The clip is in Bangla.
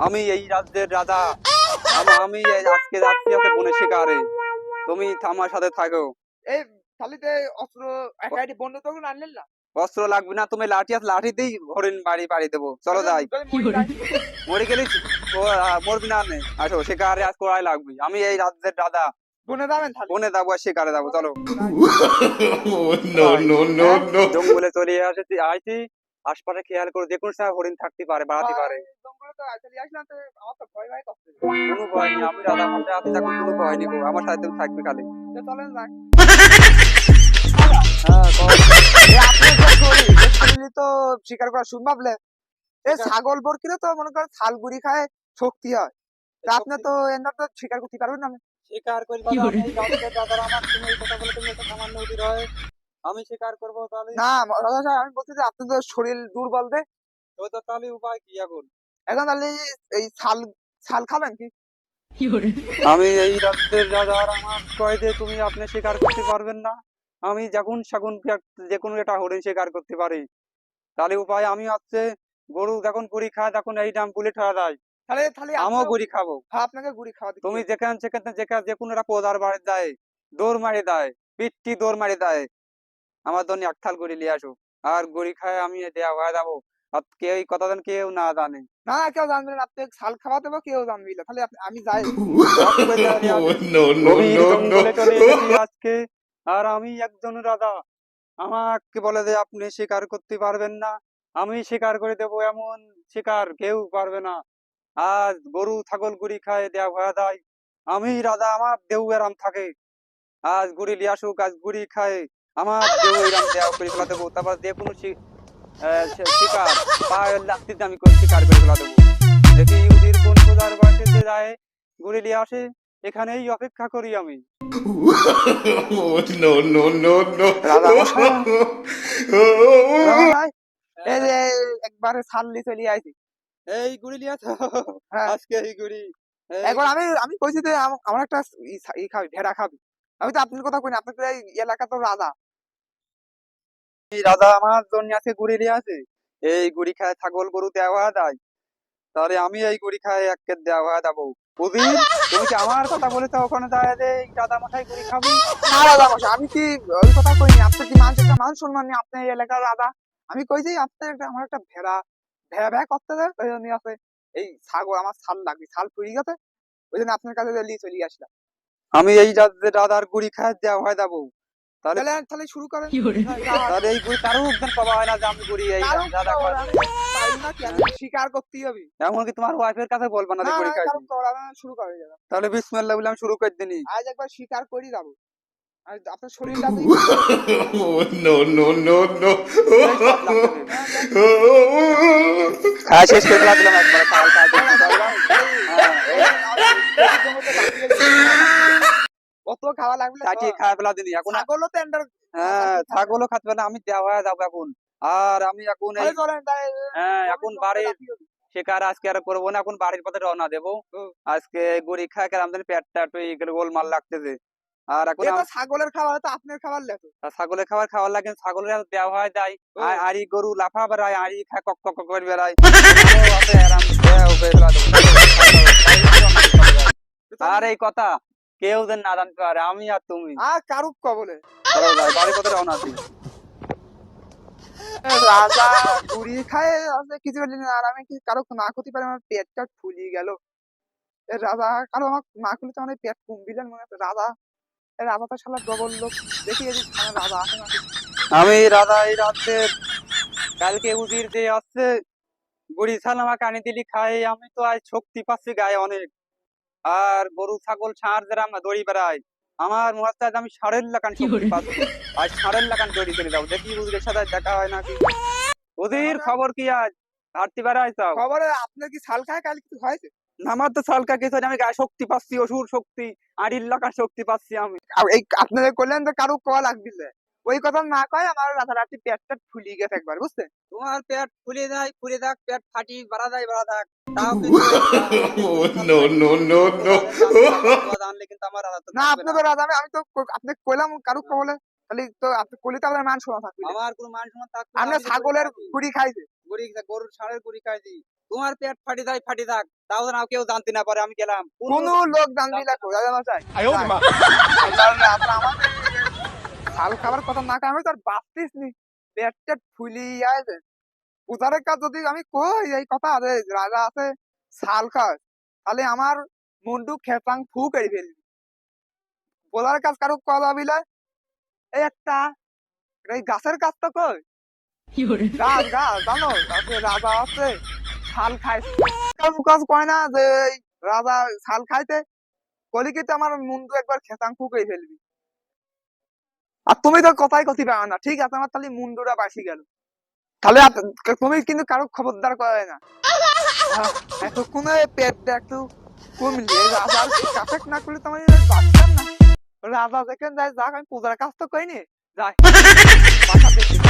আমি এই রাজ্যের রাজা আমি আজকে যাচ্ছি ওকে বনে শিকারে। তুমি আমার সাথে থাকো। এই থালিতে অস্ত্র একাইটি বন্ধ তখন আনলেন না? অস্ত্র লাগবে না তুমি লাঠি আছে লাঠিতেই হরিণ বাড়ি বাড়ি দেবো। চলো যাই। মরে গেলি। মরবি না নে আসো শিকারে আজ করাই লাগবে। আমি এই রাজ্যের রাজা। বনে যাবেন বনে যাব আর শিকারে যাব। চলো. জঙ্গলে চলে আসেছি আইছি। আশপাশে খেয়াল করে যে কোনো সময় হরিণ থাকতে পারে বাড়াতে পারে। আমার কোনো ভয় নেই আমি রাজা মশাই আছি তখন কোনো ভয় নেই আমার সাথে তুমি থাকবে তো চলেন হ্যাঁ তো শিকার করা সম্ভব না এই ছাগল বরকিলে তো মনে করেন গুড়ি খায় শক্তি হয়। তা আপনি তো এনার তো শিকার করতে পারবেন না। শিকার করি আমার তুমি এই কথা বলে তুমি একটা সামান্য অধীর হয়। আমি শিকার করব তাহলে? না রাজা সাহেব আমি বলছি যে আপনি তো শরীর দুর্বল দে তো তো তাহলে উপায় কি এখন? এখন তাহলে এই ছাল ছাল খাবেন কি? আমি এই রাজ্যের রাজা আর আমার কয় যে তুমি আপনি শিকার করতে পারবেন না। আমি যখন সেখন যে কোনো একটা হরিণ শিকার করতে পারি। তাহলে উপায় আমি হচ্ছে গরু যখন গুড়ি খায় তখন এই নাম গুলি ঠেলা দেয়। তাহলে তাহলে আমিও গুড়ি খাব। হ্যাঁ আপনাকে গুড়ি খাওয়া তুমি যেখান সেখান যেখানে যে কোনো একটা পোদার বাড়ি দেয় দৌড় মারি দেয় পিটটি দৌড় মারি দেয়। আমার জন্য এক থাল গুড়ি নিয়ে আসো আর গুড়ি খায় আমি দেয়া হয়ে যাব আর কেউ এই কথা যেন কেউ না জানে। না কেউ জানবে না। আপনি ছাল খাওয়াতে হবে কেউ জানবি না। তাহলে আমি যাই। আজকে। আর আমি একজন রাজা। আমাকে বলে যে আপনি শিকার করতে পারবেন না। আমি শিকার করে দেবো এমন শিকার কেউ পারবে না। আজ গরু ছাগল গুড়ি খায় দেয়া ভয়া দেয় আমি রাজা আমার দেউ এরাম থাকে। আজ গুড়ি লিয়ে আসুক আজ গুড়ি খায়। আমার দেউ এরাম করে ফেলা দেবো তারপর কোনো শিকার করে শিকার করে ফেলা দেবো দেখি ইহুদির কোন বাড়িতে যায় লিয়ে আসে এখানেই অপেক্ষা করি আমি। একবারে নিয়ে চলে আইছি। এই গুড়ি হ্যাঁ। আজকে এই গুড়ি। এখন আমি আমি কইছি যে আম- আমার একটা ই খাবি ভেড়া খাবি। আমি তো আপনার কথা কইনি আপনি তো এই এলাকা তো রাজা। এই রাজা আমার জন্য আছে গুড়ি লিয়ে আছে এই গুড়ি খায় ছাগল গরু দেওয়া দেয়। তাহলে আমি এই গুড়ি খায় এক কেট দেওয়া দেবো। বুঝির তুমি কি আমার কথা বলেছ ওখানে দাঁড়ায় যে রাজা মাথায় গুড়ি খাবি? না রাজা মশাই আমি কি ওই কথা কইনি? আপনার কি মানুষ একটা মান সম্মান নেই আপনি এই এলাকার রাজা? আমি কই যে আপনার একটা, আমার একটা ভেড়া ভ্যা ভ্যা করতে দেয় ওই জন্য আছে। এই ছাগল, আমার ছাল লাগবে, ছাল ফুরিয়ে গেছে। ওই জন্য আপনার কাছে নিয়ে চলে আসলাম। আমি এই রাজার গুড়ি খায় দেওয়া হয় দেবো তাহলে তাহলে তাহলে শুরু করেন তাহলে এই গুড়ি কারও একদিন পাওয়া হয় না যে আমি গুড়ি এই কারও করা না আমি স্বীকার করতেই হবে এমনকি তোমার ওয়াইফের কাছে বলবা না যে না গুড়ি খাই কারও করা না, শুরু করে তাহলে বিসমিল্লাহ বলে আমি শুরু করে দিনি আজ একবার স্বীকার করি যাব আর আপনার শরীরটা Oh. Oh, খাওয়া শেষ করে দিলাম একবার খাওয়া খাওয়া কত খাওয়া লাগবে কাটিয়ে খাওয়া ফেলা দিনি এখন ছাগলও তো এন্ডার হ্যাঁ ছাগলও খাতে না, আমি দেওয়া যাব এখন। আর আমি এখন হ্যাঁ এখন বাড়ির শিকার আজকে আর করব না এখন বাড়ির পথে রওনা দেবো। আজকে গুড়ি খায় আমাদের পেটটা একটু গোলমাল লাগতেছে। আর এখন ছাগলের খাবার তো আপনার খাবার ছাগলের খাবার খাওয়ার লাগে ছাগলের দেওয়া হয়। আরি গরু লাফা বেড়ায় খায় কক কক করে বেড়ায়। দেয়া। আর এই কথা। কেউ যেন না জানতে পারে আমি আর তুমি। আর কারুক কবলে। চলো যাই, বাড়ির পথে রওনা দিই? রাজা গুড়ি খায় আছে কিছু না আর আমি কি কারও না ক্ষতি পারে আমার পেটটা ফুলিয়ে গেল। রাজা কারও আমার না খুলে তো আমার পেট কমবিলেন মনে হচ্ছে রাজা। রাজা তো শালা ডবল লোক দেখি এই রাজা আমি রাজা এই রাত্রে কালকে উজির যে আসছে বুড়ি ছাল আমাকে আনি দিলি খাই আমি তো আজ শক্তি পাচ্ছি গায়ে অনেক। আর গরু ছাগল ষাঁড় যারা আমরা দড়ি বেড়াই আমার মনে হচ্ছে আমি ষাঁড়ের লাগান আজ ষাঁড়ের লাগান দড়ি চলে যাব। দেখি উজিরের সাথে দেখা হয় নাকি। উজির খবর কি আজ? হাঁটতে বেড়াই চাও খবরে আপনার কি ছাল খায়? কাল কিছু হয়েছে? আমার তো সালকা কিছু আমি গায়ে শক্তি পাচ্ছি অসুর শক্তি আড়ির লাগান শক্তি পাচ্ছি আমি। এই আপনাদের করলেন তো কারও কল লাগবে ওই কথা না কয় আমার রাতারাতি পেটটা ফুলিয়ে গেছে একবার বুঝছেন তোমার পেট ফুলে যায় ফুলে থাক পেট ফাটি বাড়া যায় বাড়া থাক। কিন্তু আমার না রাজা আমি তো আপনি কইলাম কারুক কবলে তাহলে তো আপনি কইলে তো আপনার মান শোনা থাকবে। আমার কোনো মান সম্মান থাকবে আপনি আমি ছাগলের না। গুড়ি গরুর ষাঁড়ের গুড়ি খাইছি তোমার পেট ফাটি যায় ফাটি থাক তাও যেন কেউ জানতে না পারে আমি গেলাম। কোনো- লোক জানবি না চাই শাল খাবার কথা না খাই আমি তোর বাঁচতিস নি। পেট টেট ফুলি আছে পূজারের কাজ যদি আমি কই এই কথা আছে রাজা আছে শাল খায় তাহলে আমার মুন্ডু খেপাং ফু করে ফেলবি। পূজার কাজ কারও কলা বিলে এই একটা এই গাছের কাজ তো কই। গাছ গাছ জানো রাজা আছে শাল খায়। কাজ কয় না যে রাজা শাল খাইতে কলিকিতে আমার মুন্ডু একবার খেতাং ফু করে ফেলবি? আর তুমি তো কথাই কথি পাও না, ঠিক আছে? আমার তাহলে মুন্ডুরা বাসি গেল। তাহলে তুমি কিন্তু কারও খবরদার করে না। এতক্ষণ পেট একটু কমলি রাজার কাছে না করলে তোমার বাঁচতাম না? রাজা যেখানে যায় যাক, আমি পূজার কাজ তো করিনি। যাই। দেখি।